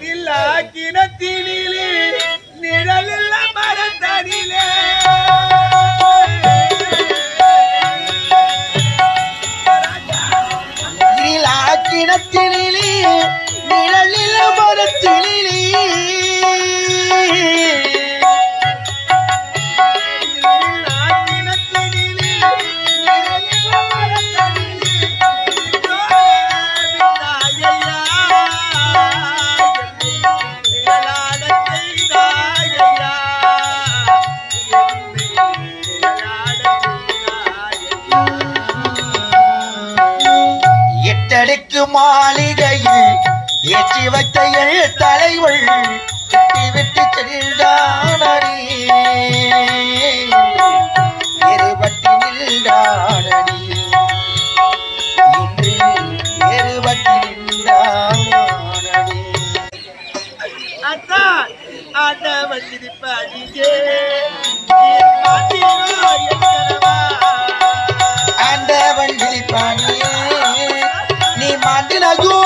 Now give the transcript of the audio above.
நீரில்லா கிணத்தினிலே நிழலில்ல மரத்தடியிலே கிணத்திலே நிழலில் மரத்திலே அடுக்கு மாளிகையில் ஏற்றி வைத்த எள் தலைவள் விட்டு விட்டு சென்றானடி எருபட்டி நின்றானடி இன்று எருபட்டி நின்றானடி அதான் ஆண்டவன் திருப்பதியே I you